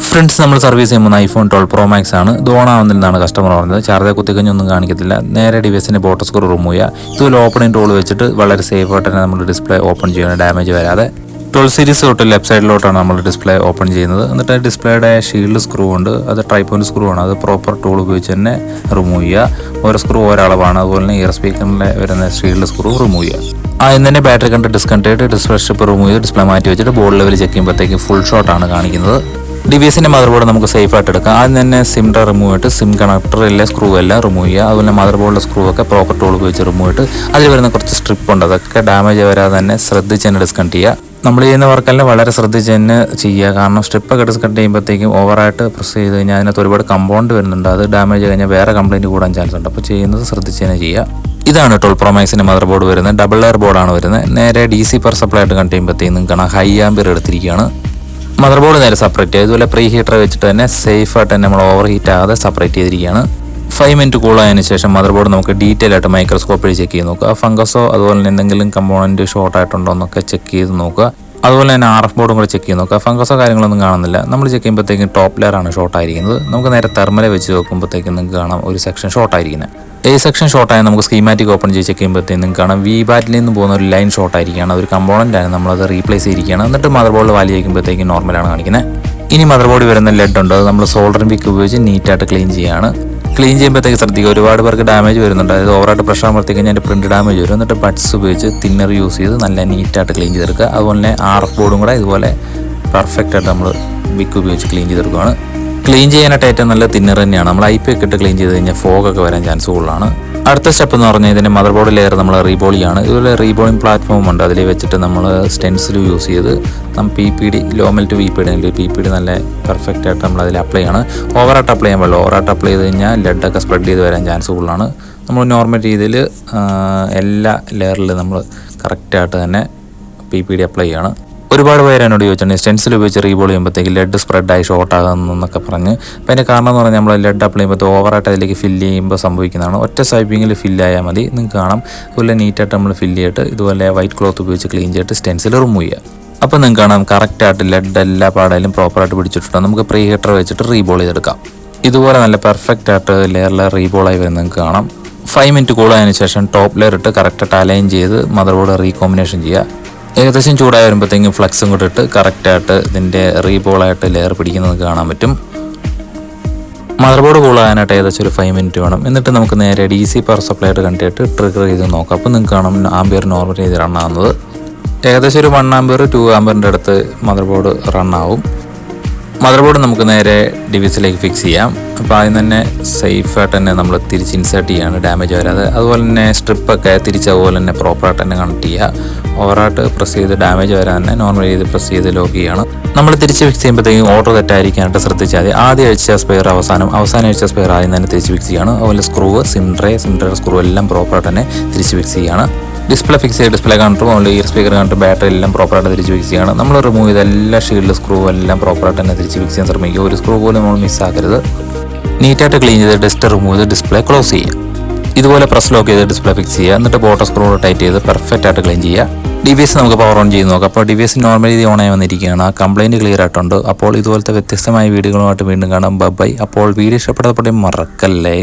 Friends നമ്മൾ service ചെയ്യുമ്പോൾ iPhone twelve pro max ആണ്. ഇത് കസ്റ്റമർ പറഞ്ഞത്. ചാർജർ കുത്തിക്കഞ്ഞൊന്നും കാണിക്കത്തില്ല. നേരെ ഡിവൈസിന്റെ ബോട്ടർ സ്ക്രൂ റിമൂവ് ചെയ്യുക ഇതുപോലെ ഓപ്പണിംഗ് ടോൾ വെച്ചിട്ട് വളരെ സേഫ് ആയിട്ട് തന്നെ നമ്മൾ ഡിസ്പ്ലേ ഓപ്പൺ ചെയ്യണം ഡാമേജ് വരാതെ. ട്വൽവ് സീരീസ് തൊട്ട് ലെഫ്റ്റ് സൈഡിലോട്ടാണ് നമ്മൾ ഡിസ്പ്ലേ ഓപ്പൺ ചെയ്യുന്നത്. എന്നിട്ട് ഡിസ്പ്ലേയുടെ ഷീൽഡ് സ്ക്രൂ ഉണ്ട്. അത് ട്രൈപ്പോയിന്റ് സ്ക്രൂ ആണ്. അത് പ്രോപ്പർ ടൂൾ ഉപയോഗിച്ച് തന്നെ റിമൂവ് ചെയ്യുക. ഓരോ സ്ക്രൂ ഓരോ അളവാണ്. അതുപോലെ തന്നെ ഇയർ സ്പീക്കറിലെ വരുന്ന ഷീൽഡ് സ്ക്രൂ റിമൂവ് ചെയ്യുക. ആദ്യം തന്നെ ബാറ്ററി കണ്ട് ഡിസ്കണക്ട് ഡിസ്പ്ലേ സ്ട്രിപ്പ് റിമൂവ് ചെയ്ത് ഡിസ്പ്ലേ മാറ്റി വെച്ചിട്ട് ബോർഡ് ലെവൽ ചെക്ക് ചെയ്യുമ്പോഴത്തേക്ക് ഫുൾ ഷോട്ടാണ് കാണിക്കുന്നത്. ഡിവൈസിന്റെ മദർ ബോർഡ് നമുക്ക് സേഫ് ആയിട്ട് എടുക്കാം. ആദ്യം തന്നെ സിം റിമൂവ് ആയിട്ട് സിം കണക്ടറിലെ സ്ക്രൂ എല്ലാം റിമൂവ് ചെയ്യുക. അതുപോലെ മദർ ബോർഡിലെ സ്ക്രൂ ഒക്കെ പ്രോപ്പർ ടൂൾ ഉപയോഗിച്ച് റിമൂവ് ചെയ്തിട്ട് അതിൽ വരുന്ന കുറച്ച് സ്ട്രിപ്പ് ഉണ്ട്. അതൊക്കെ ഡാമേജ് വരാതെ തന്നെ ശ്രദ്ധിച്ച് തന്നെ ഡിസ്കണക്ട് ചെയ്യുക. നമ്മൾ ചെയ്യുന്ന വർക്കെല്ലാം വളരെ ശ്രദ്ധിച്ച് തന്നെ ചെയ്യുക. കാരണം സ്ട്രിപ്പൊക്കെ ഡിസ്കണക്ട് ചെയ്യുമ്പോഴത്തേക്കും ഓവറായിട്ട് പ്രസ് ചെയ്ത് കഴിഞ്ഞാൽ അതിനകത്ത് ഒരുപാട് കമ്പൗണ്ട് വരുന്നുണ്ട്. അത് ഡാമേജ് കഴിഞ്ഞാൽ വേറെ കംപ്ലയിന്റ് കൂടാൻ ചാൻസ് ഉണ്ട്. അപ്പോൾ ചെയ്യുന്നത് ശ്രദ്ധിച്ച് തന്നെ ചെയ്യുക. ഇതാണ് ടോൾ പ്രൊമൈസിന്റെ മദർ ബോർഡ് വരുന്നത് ഡബിൾ എയർ ബോർഡാണ് വരുന്നത്. നേരെ ഡി സി പെർ സപ്ലൈ ആയിട്ട് കണ്ടു ചെയ്യുമ്പോഴത്തേക്കും നിങ്ങൾക്ക് ഹൈ ആംബിയർ എടുത്തിരിക്കുകയാണ്. മദർ ബോർഡ് നേരെ സെപ്പറേറ്റ് ചെയ്തു ഇതുപോലെ പ്രീ ഹീറ്റർ വെച്ചിട്ട് തന്നെ സേഫായിട്ട് തന്നെ നമ്മൾ ഓവർ ഹീറ്റ് ആകാതെ സെപ്പറേറ്റ് ചെയ്തിരിക്കുകയാണ്. ഫൈവ് മിനിറ്റ് കൂൾ ആയതിനു ശേഷം മദർ ബോർഡ് നമുക്ക് ഡീറ്റെയിൽ ആയിട്ട് മൈക്രോസ്കോപ്പിൽ ചെക്ക് ചെയ്ത് നോക്കുക. ഫംഗസോ അതുപോലെ എന്തെങ്കിലും കമ്പോണന്റ് ഷോർട്ട് ആയിട്ടുണ്ടോ എന്നൊക്കെ ചെക്ക് ചെയ്ത് നോക്കുക. അതുപോലെ തന്നെ ആർ എഫ് ബോർഡും കൂടെ ചെക്ക് ചെയ്ത് നോക്കുക ഫംഗസോ കാര്യങ്ങളൊന്നും കാണുന്നില്ല. നമ്മൾ ചെക്ക് ചെയ്യുമ്പോഴത്തേക്കും ടോപ്പ് ലെയറാണ് ഷോർട്ട് ആയിരിക്കുന്നത്. നമുക്ക് നേരെ തെർമലെ വെച്ച് നോക്കുമ്പോഴത്തേക്കും നിങ്ങൾക്ക് കാണാം ഒരു സെക്ഷൻ ഷോർട്ട് ആയിരിക്കുന്നത് എ സെക്ഷൻ ഷോർട്ട് ഷോർട്ടായി നമുക്ക് സ്കീമാറ്റിക് ഓപ്പൺ ചെയ്ത് ചെക്ക് ചെയ്യുമ്പോഴത്തേക്കും നിങ്ങൾക്ക് കാണാം വി ബാറ്റിൽ നിന്ന് പോകുന്ന ഒരു ലൈൻ ഷോർട്ട് ആയിരിക്കുകയാണ്. ഒരു കമ്പോണന്റ് ആണ്. നമ്മളത് റീപ്ലേസ് ചെയ്തിരിക്കുകയാണ്. എന്നിട്ട് മദർ ബോർഡ് വാലി വയ്ക്കുമ്പോഴത്തേക്കും നോർമലാണ് കാണിക്കുന്നത് ഇനി മദർ ബോർഡ് വരുന്ന ലെഡ് ഉണ്ട്. അത് നമ്മൾ സോൾഡറിംഗ് പിക്ക് ഉപയോഗിച്ച് നീറ്റായിട്ട് ക്ലീൻ ചെയ്യുകയാണ് ക്ലീൻ ചെയ്യുമ്പോഴത്തേക്ക് ശ്രദ്ധിക്കുക. ഒരുപാട് പേർക്ക് ഡാമേജ് വരുന്നുണ്ട്. അതായത് ഓവറായിട്ട് പ്രഷർ കഴിഞ്ഞാൽ അതിന്റെ പ്രിന്റ് ഡാമേജ് വരും. എന്നിട്ട് ബഡ്സ് ഉപയോഗിച്ച് തിന്നർ യൂസ് ചെയ്ത് നല്ല നീറ്റായിട്ട് ക്ലീൻ ചെയ്തെടുക്കുക. അതുപോലെ തന്നെ ആർ എഫ് ബോർഡും കൂടെ ഇതുപോലെ പെർഫെക്റ്റ് ആയിട്ട് നമ്മൾ ബിക്ക് ഉപയോഗിച്ച് ക്ലീൻ ചെയ്തെടുക്കുകയാണ്. ക്ലീൻ ചെയ്യാനായിട്ട് ഏറ്റവും നല്ല തിന്നർ തന്നെയാണ്. നമ്മൾ ഐ പി ഒക്കെ ഇട്ട് ക്ലീൻ ചെയ്ത് കഴിഞ്ഞാൽ ഫോഗൊക്കെ വരാൻ ചാൻസ് കൂടുതലാണ്. അടുത്ത സ്റ്റെപ്പ് എന്ന് പറഞ്ഞാൽ ഇതിന്റെ മദർ ബോർഡ് ലെയർ നമ്മൾ റീബോളിയാണ് ഇതുപോലെ റീബോളിംഗ് പ്ലാറ്റ്ഫോം ഉണ്ട്. അതിൽ വെച്ചിട്ട് നമ്മൾ സ്റ്റെൻസിൽ യൂസ് ചെയ്ത് നമ്മൾ P P D ലോമൽ to V P D P P D നല്ല പെർഫെക്റ്റ് ആയിട്ട് നമ്മൾ അതിൽ അപ്ലൈ ചെയ്യണം. ഓവറായിട്ട് അപ്ലൈ ചെയ്യാൻ പാടില്ല. ഓവറായിട്ട് അപ്ലൈ ചെയ്ത് കഴിഞ്ഞാൽ ലെഡൊക്കെ സ്പ്രെഡ് ചെയ്ത് വരാൻ ചാൻസ് കൂടുതലാണ്. നമ്മൾ നോർമൽ രീതിയിൽ എല്ലാ ലെയറിലും നമ്മൾ കറക്റ്റായിട്ട് തന്നെ പി പി ഡി അപ്ലൈ ചെയ്യണം. ഒരുപാട് പേര് എന്നോട് ചോദിച്ചിട്ടുണ്ട് സ്റ്റെൻസിൽ ഉപയോഗിച്ച് റീബോൾ ചെയ്യുമ്പോഴത്തേക്ക് ലെഡ് സ്പ്രെഡായി ഷോർട്ട് ആകുന്നൊക്കെ പറഞ്ഞ്. അപ്പോൾ അതിന്റെ കാരണം എന്ന് പറഞ്ഞാൽ നമ്മൾ ലെഡ് അപ്ലൈ ചെയ്യുമ്പോൾ ഓവറായിട്ട് അതിലേക്ക് ഫില്ല് ചെയ്യുമ്പോൾ സംഭവിക്കുന്നതാണ്. ഒറ്റ സ്വൈപ്പിങ്ങിൽ ഫില്ലായാൽ മതി. നിങ്ങൾക്ക് കാണാം. അതുപോലെ നീറ്റായിട്ട് നമ്മൾ ഫില്ല് ചെയ്തിട്ട് ഇതുപോലെ വൈറ്റ് ക്ലോത്ത് ഉപയോഗിച്ച് ക്ലീൻ ചെയ്തിട്ട് സ്റ്റെൻസിൽ റിമൂവ് ചെയ്യുക. അപ്പോൾ നിങ്ങൾക്ക് കാണാം കറക്റ്റായിട്ട് ലെഡ് എല്ലാ പാടയിലും പ്രോപ്പറായിട്ട് പിടിച്ചിട്ടുണ്ട്. നമുക്ക് പ്രീ ഹീറ്റർ വെച്ചിട്ട് റീബോൾ ചെയ്തെടുക്കാം. ഇതുപോലെ നല്ല പെർഫെക്റ്റ് ആയിട്ട് ലെയറിൽ റീബോളായി വരുന്നത് നിങ്ങൾക്ക് കാണാം. ഫൈവ് മിനിറ്റ് കൂളായതിനു ശേഷം ടോപ്പ് ലെയർ ഇട്ട് കറക്റ്റായിട്ട് അലൈൻ ചെയ്ത് മദർ ബോർഡ് റീകോമ്പിനേഷൻ ചെയ്യുക. ഏകദേശം ചൂടായി വരുമ്പോഴത്തേക്കും ഫ്ലക്സും കൂടെ ഇട്ട് കറക്റ്റായിട്ട് ഇതിന്റെ റീബോളായിട്ട് ലെയർ പിടിക്കുന്നത് കാണാൻ പറ്റും. മദർ ബോർഡ് കൂളാകാനായിട്ട് ഏകദേശം ഒരു ഫൈവ് മിനിറ്റ് വേണം. എന്നിട്ട് നമുക്ക് നേരെ ഡി സി പവർ സപ്ലൈ ആയിട്ട് കണ്ടിട്ട് ട്രിഗർ ചെയ്ത് നോക്കാം. അപ്പോൾ നിങ്ങൾക്ക് കാണാം ആംബിയർ നോർമൽ ചെയ്ത് റണ്ണാകുന്നത് ഏകദേശം ഒരു വൺ ആംബർ ടു ആംബറിന്റെ അടുത്ത് മദർ ബോർഡ് റണ്ണാവും മദർ ബോർഡ് നമുക്ക് നേരെ ഡിവിസിലേക്ക് ഫിക്സ് ചെയ്യാം. അപ്പോൾ ആദ്യം തന്നെ സേഫായിട്ട് തന്നെ നമ്മൾ തിരിച്ച് ഇൻസേർട്ട് ചെയ്യാണ് ഡാമേജ് വരാതെ അതുപോലെ തന്നെ സ്ട്രിപ്പൊക്കെ തിരിച്ച് അതുപോലെ തന്നെ പ്രോപ്പറായിട്ട് തന്നെ കണക്ട് ചെയ്യുക ഓവറായിട്ട് പ്രസ് ചെയ്ത് ഡാമേജ് വരാൻ തന്നെ നോർമൽ ചെയ്ത് പ്രസ് ചെയ്ത് ലോക്ക് ചെയ്യണം. നമ്മൾ തിരിച്ച് ഫിക്സ് ചെയ്യുമ്പോഴത്തേക്കും ഓർഡർ തെറ്റായിരിക്കാനായിട്ട് ശ്രദ്ധിച്ചാൽ മതി. ആദ്യം അഴിച്ച സ്പെയർ അവസാനം അവസാനം അഴിച്ച സ്പെയർ ആദ്യം തന്നെ തിരിച്ച് ഫിക്സ് ചെയ്യണം. അതുപോലെ സ്ക്രൂ സിംട്രേ സിംട്രേ സ്ക്രൂ എല്ലാം പ്രോപ്പറായിട്ട് തന്നെ തിരിച്ച് ഫിക്സ് ചെയ്യണം. ഡിസ്പ്ലേ ഫിക്സ് ചെയ്ത് ഡിസ്പ്ലേ കണ്ടിട്ടും അതുകൊണ്ട് ഇയർ സ്പീക്കർ കണ്ടിട്ട് ബാറ്ററി എല്ലാം പ്രോപ്പറായിട്ട് തിരിച്ച് ഫിക്സ് ചെയ്യണം. നമ്മൾ റിമൂവ് ചെയ്ത എല്ലാ ഷീൽഡ് സ്ക്രൂ എല്ലാം പ്രോപ്പറായിട്ട് തന്നെ തിരിച്ച് ഫിക്സ് ചെയ്യാൻ ശ്രമിക്കുക. ഒരു സ്ക്രൂ പോലും നമ്മൾ മിസ്സാക്കരുത് നീറ്റായിട്ട് ക്ലീൻ ചെയ്ത് ഡസ്റ്റ് റിമൂവ് ചെയ്ത് ഡിസ്പ്ലേ ക്ലോസ് ചെയ്യുക. ഇതുപോലെ പ്രസ് ലോക്ക് ചെയ്ത് ഡിസ്പ്ലേ ഫിക്സ് ചെയ്യുക. എന്നിട്ട് ബോട്ടർ സ്ക്രൂ ടൈറ്റ് ചെയ്ത് പെർഫെക്റ്റ് ആയിട്ട് ക്ലീൻ ചെയ്യുക. ഡിവൈസ് നമുക്ക് പവർ ഓൺ ചെയ്ത് നോക്കാം. അപ്പോൾ ഡിവൈസ് രീതി ഓൺ ആയി വന്നിരിക്കുകയാണ്. ആ കംപ്ലൈന്റ് ക്ലിയർ ആയിട്ടുണ്ട്. അപ്പോൾ ഇതുപോലത്തെ വ്യത്യസ്തമായ വീഡിയോകളുമായിട്ട് വീണ്ടും കാണാം. ബൈ അപ്പോൾ വീഡിയോ ഇഷ്ടപ്പെടാത്തപ്പോഴേ മറക്കല്ലേ?